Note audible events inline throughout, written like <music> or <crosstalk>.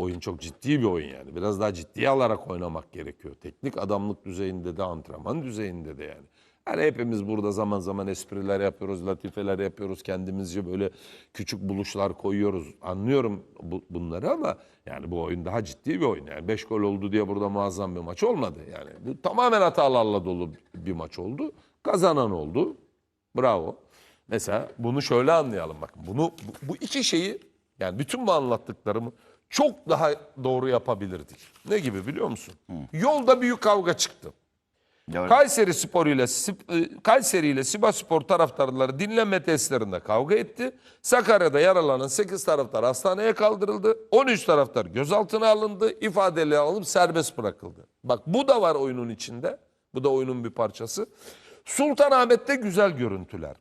oyun çok ciddi bir oyun yani. Biraz daha ciddiye alarak oynamak gerekiyor. Teknik adamlık düzeyinde de antrenman düzeyinde de yani. Hani hepimiz burada zaman zaman espriler yapıyoruz, latifeler yapıyoruz. Kendimizce böyle küçük buluşlar koyuyoruz. Anlıyorum bu- bunları ama yani bu oyun daha ciddi bir oyun. Yani 5 gol oldu diye burada muazzam bir maç olmadı. Yani bu tamamen hatalarla dolu bir maç oldu. Kazanan oldu. Bravo. Mesela bunu şöyle anlayalım bakın. Bunu bu, bu iki şeyi yani bütün bu anlattıklarımı çok daha doğru yapabilirdik. Ne gibi biliyor musun? Yolda büyük kavga çıktı. Ya- Kayseri Spor ile e, Kayseri ile Sivas Spor taraftarları dinlenme testlerinde kavga etti. Sakarya'da yaralanan 8 taraftar hastaneye kaldırıldı. 13 taraftar gözaltına alındı. ifadeleri alıp serbest bırakıldı. Bak bu da var oyunun içinde. Bu da oyunun bir parçası. Sultanahmet'te güzel görüntüler.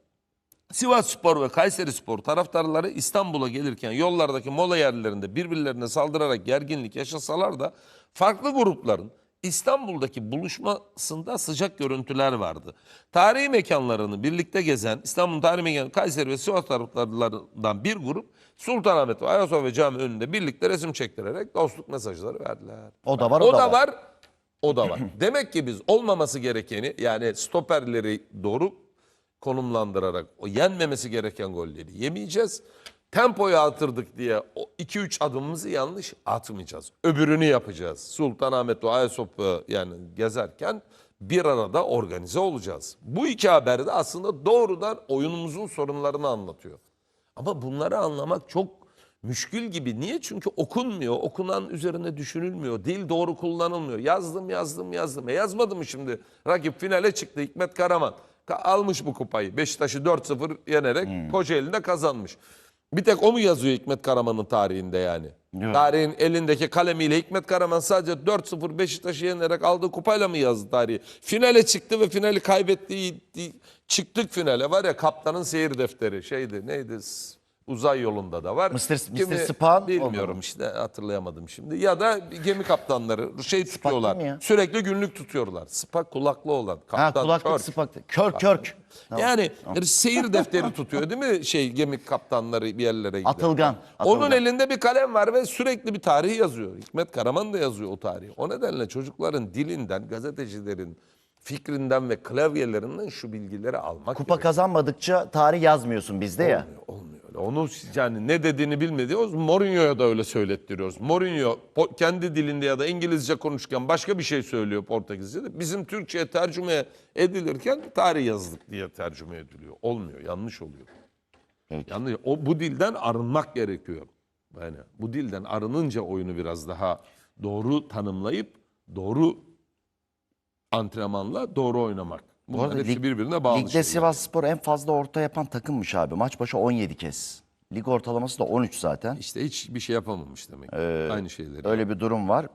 Sivas Spor ve Kayseri Spor taraftarları İstanbul'a gelirken yollardaki mola yerlerinde birbirlerine saldırarak gerginlik yaşasalar da farklı grupların İstanbul'daki buluşmasında sıcak görüntüler vardı. Tarihi mekanlarını birlikte gezen İstanbul tarihi mekanı Kayseri ve Sivas taraftarlarından bir grup Sultanahmet ve Ayasofya Camii önünde birlikte resim çektirerek dostluk mesajları verdiler. O da var, o, o da da var. var. O da var. <clears throat> Demek ki biz olmaması gerekeni yani stoperleri doğru konumlandırarak o yenmemesi gereken golleri yemeyeceğiz. Tempoyu artırdık diye o 2-3 adımımızı yanlış atmayacağız. Öbürünü yapacağız. Sultanahmet ve Ayasofya yani gezerken bir arada organize olacağız. Bu iki haber de aslında doğrudan oyunumuzun sorunlarını anlatıyor. Ama bunları anlamak çok müşkül gibi. Niye? Çünkü okunmuyor. Okunan üzerine düşünülmüyor. Dil doğru kullanılmıyor. Yazdım, yazdım, yazdım. E yazmadı mı şimdi? Rakip finale çıktı. Hikmet Karaman Ka- almış bu kupayı. Beşiktaş'ı 4-0 yenerek Kocaeli'nde kazanmış. Bir tek o mu yazıyor Hikmet Karaman'ın tarihinde yani? Yok. Tarihin elindeki kalemiyle Hikmet Karaman sadece 4-0 Beşiktaş'ı yenerek aldığı kupayla mı yazdı tarihi? Finale çıktı ve finali kaybetti. Çıktık finale var ya kaptanın seyir defteri şeydi neydi? Uzay yolunda da var. Mr. Mr. Spawn Bilmiyorum olmadı. işte hatırlayamadım şimdi. Ya da gemi kaptanları şey tutuyorlar. mi ya? Sürekli günlük tutuyorlar. Spak kulaklı olan. Ha Kaptan kulaklık Kirk. sıpak. Körk körk. Tamam. Yani seyir defteri tutuyor değil mi şey gemi kaptanları bir yerlere gider. Atılgan, Onun atılgan. elinde bir kalem var ve sürekli bir tarihi yazıyor. Hikmet Karaman da yazıyor o tarihi. O nedenle çocukların dilinden, gazetecilerin fikrinden ve klavyelerinden şu bilgileri almak Kupa kazanmadıkça tarih yazmıyorsun bizde ya. Olmuyor, olmuyor öyle. Onu yani ne dediğini bilmediğimiz Mourinho'ya da öyle söylettiriyoruz. Mourinho kendi dilinde ya da İngilizce konuşurken başka bir şey söylüyor Portekizce'de. Bizim Türkçe'ye tercüme edilirken tarih yazdık diye tercüme ediliyor. Olmuyor, yanlış oluyor. Evet. Yanlış. O bu dilden arınmak gerekiyor. Yani bu dilden arınınca oyunu biraz daha doğru tanımlayıp doğru antrenmanla doğru oynamak. Bu arada hepsi lig- birbirine bağlı. Ligde şeyler. Sivas Spor en fazla orta yapan takımmış abi. Maç başı 17 kez. Lig ortalaması da 13 zaten. İşte hiç bir şey yapamamış demek. Aynı şeyleri. Öyle bir durum var.